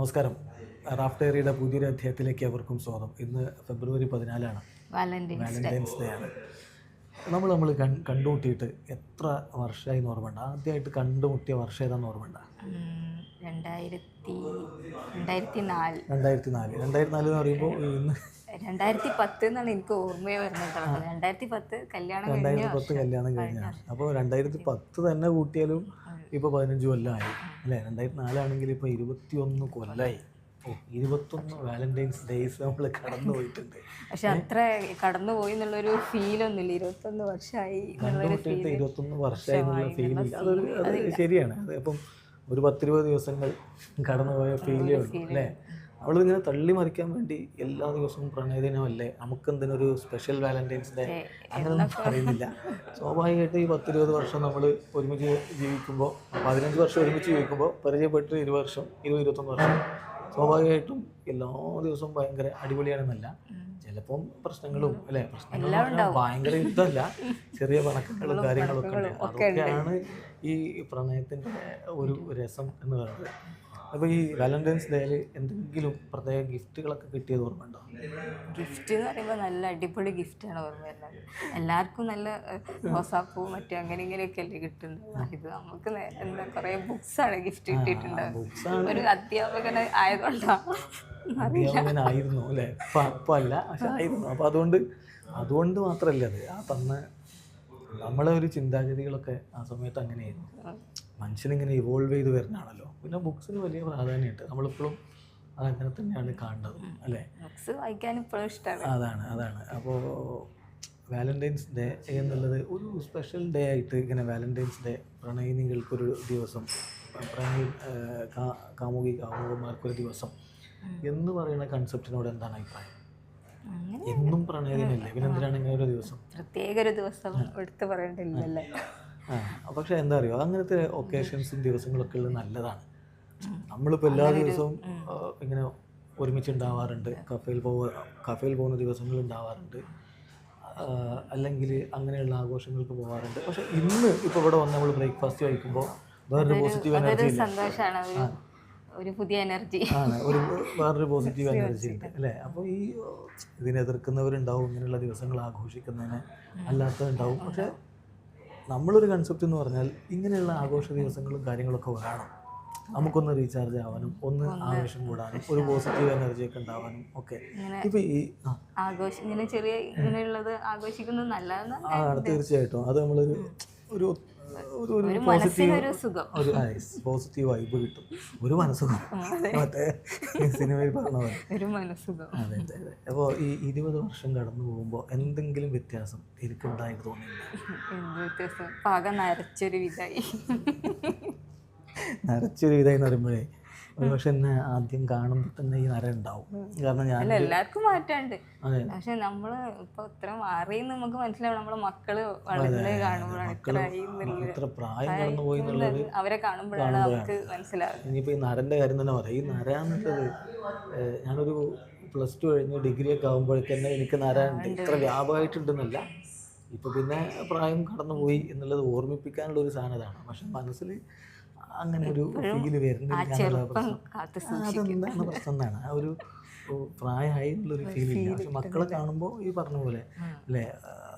നമസ്കാരം. റാഫ്റ്റ് ഏറിയുടെ പുതിയൊരു അധ്യായത്തിലേക്ക് അവർക്കും സ്വാഗതം. ഇന്ന് ഫെബ്രുവരി പതിനാലാണ്. വാലന്റൈൻസ് ഡേ ആണ്. നമ്മൾ നമ്മൾ കൺ കണ്ടുമുട്ടിയിട്ട് എത്ര വർഷമായി ഓർമ്മയുണ്ട്? ആദ്യമായിട്ട് കണ്ടുമുട്ടിയ വർഷം ഏതാന്ന് ഓർമ്മയുണ്ട്? രണ്ടായിരത്തി രണ്ടായിരത്തി നാല് രണ്ടായിരത്തി നാല് രണ്ടായിരത്തി നാല് എന്ന് പറയുമ്പോൾ ഇന്ന് രണ്ടായിരത്തി പത്ത് എന്നാണ് എനിക്ക് ഓർമ്മയെ വരുന്നത് കേട്ടോ. രണ്ടായിരത്തി പത്ത് കല്യാണം കഴിഞ്ഞ രണ്ടായിരത്തി പത്ത് കല്യാണം കഴിഞ്ഞാണ് അപ്പോൾ രണ്ടായിരത്തി പത്ത് തന്നെ കൂട്ടിയാലും ഇപ്പോൾ പതിനഞ്ച് കൊല്ലമായി അല്ലേ? രണ്ടായിരത്തി നാലാണെങ്കിൽ ഇപ്പോൾ ഇരുപത്തിയൊന്ന് കൊല്ലമായി ഓ ഇരുപത്തൊന്ന് വാലന്റൈൻസ് ഡേയ്സ് നമ്മൾ കടന്നു പോയിട്ടുണ്ട്. പക്ഷെ അത്ര കടന്നു പോയി എന്നുള്ളൊരു ഫീലൊന്നുമില്ല ഇരുപത്തൊന്ന് വർഷമായി ഇരുപത്തൊന്ന് വർഷമായി എന്നുള്ള ഫീൽ അതൊരു അത് ശരിയാണ്. അത് അപ്പം ഒരു പത്തിരുപത് ദിവസങ്ങൾ കടന്നു പോയ ഫീലേ ഉള്ളൂ. അല്ലേ? അവളിങ്ങനെ തള്ളി മറിക്കാൻ വേണ്ടി എല്ലാ ദിവസവും പ്രണയദിനമല്ലേ? നമുക്കെന്തിനൊരു സ്പെഷ്യൽ വാലന്റൈൻസ് ഡേ അങ്ങനെ പറയുന്നില്ല. സ്വാഭാവികമായിട്ട് ഈ പത്തിരുപത് വർഷം നമ്മൾ ഒരുമിച്ച് ജീവിക്കുമ്പോൾ പതിനഞ്ച് വർഷം ഒരുമിച്ച് ജീവിക്കുമ്പോൾ പരിചയപ്പെട്ട് ഇരുപത് വർഷം ഇരുപത് ഇരുപത്തൊന്ന് വർഷം സ്വാഭാവികമായിട്ടും എല്ലാ ദിവസവും ഭയങ്കര അടിപൊളിയാണെന്നല്ല. ചിലപ്പം പ്രശ്നങ്ങളും അല്ലെ? പ്രശ്നങ്ങളും ഭയങ്കര യുദ്ധമല്ല. ചെറിയ പണക്കങ്ങളും കാര്യങ്ങളൊക്കെ ഉണ്ട്. അതൊക്കെയാണ് ഈ പ്രണയത്തിന്റെ ഒരു രസം എന്ന് പറയുന്നത്. അപ്പോൾ ഈ വാലന്റൈൻസ് ഡേയിൽ എന്തെങ്കിലും പ്രത്യേക ഗിഫ്റ്റുകളൊക്കെ കിട്ടിയത് ഓർമ്മയുണ്ടോ? ഗിഫ്റ്റ് എന്ന് പറയുമ്പോൾ നല്ല അടിപൊളി ഗിഫ്റ്റാണ് ഓർമ്മ വരുന്നത്. എല്ലാവർക്കും നല്ല റോസാപ്പൂ മറ്റേ അങ്ങനെ ഇങ്ങനെയൊക്കെ അല്ലേ കിട്ടുന്നത്. ഇത് നമുക്ക് എന്താ കുറേ ബുക്സാണ് ഗിഫ്റ്റ് കിട്ടിയിട്ടുണ്ട്. ഒരു അധ്യാപകന് ആയതുകൊണ്ടാണ് അധ്യാപകനായിരുന്നു അല്ലേ? ഇപ്പം അപ്പം അല്ല പക്ഷെ ആയിരുന്നു. അപ്പോൾ അതുകൊണ്ട് അതുകൊണ്ട് മാത്രമല്ല അത്? ആ തന്ന നമ്മളെ ഒരു ചിന്താഗതികളൊക്കെ ആ സമയത്ത് അങ്ങനെയായിരുന്നു. മനുഷ്യനിങ്ങനെ ഇവോൾവ് ചെയ്ത് വരുന്നതാണല്ലോ പിന്നെ ബുക്സിന് വലിയ പ്രാധാന്യമുണ്ട്. നമ്മളിപ്പോഴും അതങ്ങനെ തന്നെയാണ് കാണുന്നത് അല്ലേ? ബുക്സ് വായിക്കാൻ ഇപ്പോഴും ഇഷ്ടമാണ് അതാണ് അതാണ്. അപ്പോൾ വാലന്റൈൻസ് ഡേ എന്നുള്ളത് ഒരു സ്പെഷ്യൽ ഡേ ആയിട്ട് ഇങ്ങനെ വാലന്റൈൻസ് ഡേ പ്രണയിനികൾക്കൊരു ദിവസം പ്രണയി കാമുകി കാമുകന്മാർക്കൊരു ദിവസം എന്ന് പറയുന്ന കൺസെപ്റ്റിനോട് എന്താണ് അഭിപ്രായം? എന്നും പ്രണയദിനല്ലേ പിന്നെ എന്തിനാണ് ഇങ്ങനെ ഒരു ദിവസം? പ്രത്യേക ഒരു ദിവസം എടുത്തു പറയേണ്ടില്ലല്ലേ പക്ഷെ എന്താ അറിയോ അങ്ങനത്തെ ഒക്കേഷൻസും ദിവസങ്ങളൊക്കെ ഉള്ളത് നല്ലതാണ്. നമ്മളിപ്പോൾ എല്ലാ ദിവസവും ഇങ്ങനെ ഒരുമിച്ച് ഉണ്ടാവാറുണ്ട് കഫേയിൽ പോവുക കഫേയിൽ പോകുന്ന ദിവസങ്ങൾ ഉണ്ടാവാറുണ്ട് അല്ലെങ്കിൽ അങ്ങനെയുള്ള ആഘോഷങ്ങൾക്ക് പോകാറുണ്ട് പക്ഷെ ഇന്ന് ഇപ്പോൾ ഇവിടെ വന്ന് നമ്മൾ ബ്രേക്ക്ഫാസ്റ്റ് കഴിക്കുമ്പോൾ വേറൊരു പോസിറ്റീവ് എനർജി ഒരു ഒരു പുതിയ എനർജി ആണ്. ഒരു വേറൊരു പോസിറ്റീവ് എനർജി ഉണ്ട് അല്ലേ? അപ്പോൾ ഈ ഇതിനെ എതിർക്കുന്നവരുണ്ടാവും ഇങ്ങനെയുള്ള ദിവസങ്ങൾ ആഘോഷിക്കുന്നതിന് അല്ലാത്തതുണ്ടാവും പക്ഷെ നമ്മളൊരു കൺസെപ്റ്റ് എന്ന് പറഞ്ഞാൽ ഇങ്ങനെയുള്ള ആഘോഷ ദിവസങ്ങളും കാര്യങ്ങളൊക്കെ വേണം നമുക്കൊന്ന് റീചാർജ് ആവാനും ഒന്ന് ആവേശം കൂടാനും ഒരു പോസിറ്റീവ് എനർജി ഒക്കെ ഉണ്ടാവാനും ഒക്കെ. ഇപ്പൊ ഈ ആഘോഷം ഇങ്ങനെ ചെറിയ ഇങ്ങനെയുള്ളത് ആഘോഷിക്കുന്നത് നല്ലതാണ് ആ തീർച്ചയായിട്ടും. അത് നമ്മളൊരു ഒരു ഒരു പോസിറ്റീവ് ഒരു പോസിറ്റീവ് വൈബ് കിട്ടും. ഒരു മനസ്സുഖം. മറ്റേ സിനിമയിൽ പറഞ്ഞത് അതെ അതെ അതെ. അപ്പോൾ ഈ ഇരുപത് വർഷം കടന്നു പോകുമ്പോൾ എന്തെങ്കിലും വ്യത്യാസം എനിക്കുണ്ടായിട്ട് എന്ത് വ്യത്യാസം? പാകം നരച്ചൊരു വിധായി നരച്ചൊരു വിധായി എന്ന് പറയുമ്പോഴേ ഒരുപക്ഷെ എന്നെ ആദ്യം കാണുമ്പോൾ തന്നെ ഈ നര ഉണ്ടാവും. കാരണം ഞാൻ എല്ലാവർക്കും മാറ്റാണ്ട് പക്ഷെ നമ്മൾ ഇപ്പൊ ഇത്ര മാറിയെന്ന് നമുക്ക് മനസ്സിലാവും നമ്മളെ മക്കൾ വളരുന്നത് കാണുമ്പോഴാണ് പ്രായം കടന്നു പോയി എന്നുള്ളത് അവരെ കാണുമ്പോഴാണ് നമുക്ക് മനസ്സിലാവുക ഇനിയിപ്പോ ഈ നരന്റെ കാര്യം തന്നെ പറയാം. ഈ നര എന്നുള്ളത് ഞാനൊരു പ്ലസ് ടു കഴിഞ്ഞ് ഡിഗ്രി ഒക്കെ ആകുമ്പോഴേക്ക് തന്നെ എനിക്ക് നര ഇത്ര വ്യാപകമായിട്ടുണ്ടെന്നല്ല. ഇപ്പൊ പിന്നെ പ്രായം കടന്നുപോയി എന്നുള്ളത് ഓർമ്മിപ്പിക്കാനുള്ള ഒരു സാധനതാണ് പക്ഷെ മനസ്സിൽ അങ്ങനെ ഒരു ഫീൽ വരുന്നില്ല എന്നുള്ള പ്രശ്നം. എന്നാണ്. ആ ഒരു പ്രായമായി എന്നുള്ളൊരു ഫീൽ ഇല്ല. പക്ഷെ മക്കളെ കാണുമ്പോൾ ഈ പറഞ്ഞ പോലെ അല്ലേ?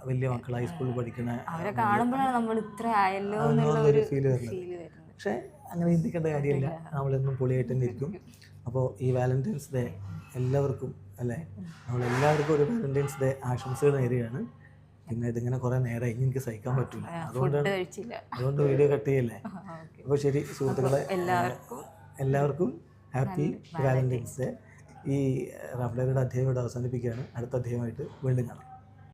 വലിയ മക്കൾ ഹൈസ്കൂളിൽ പഠിക്കുന്ന ഒരു ഫീൽ വരുന്നത്. വരുന്നത്. പക്ഷേ അങ്ങനെ ചിന്തിക്കേണ്ട കാര്യമില്ല. നമ്മളെന്നും പൊളിയായിട്ട് തന്നെ ഇരിക്കും. അപ്പോൾ ഈ വാലന്റൈൻസ് ഡേ എല്ലാവർക്കും അല്ലേ? നമ്മളെല്ലാവർക്കും ഒരു വാലന്റൈൻസ് ഡേ ആശംസകൾ നേരുകയാണ്. പിന്നെ ഇതിങ്ങനെ കുറെ നേരം ഇനി എനിക്ക് സഹിക്കാൻ പറ്റില്ല അതുകൊണ്ട് അതുകൊണ്ട് വീഡിയോ കട്ട് ചെയ്യല്ലേ? അപ്പോൾ ശരി സുഹൃത്തുക്കളെ എല്ലാവർക്കും എല്ലാവർക്കും ഹാപ്പി വാലന്റൈൻസ് ഡേ ഈ റഫ്ലറുടെ അധ്യായം ഇവിടെ അവസാനിപ്പിക്കുകയാണ്. അടുത്ത അധ്യായമായിട്ട് വീണ്ടും കാണാം.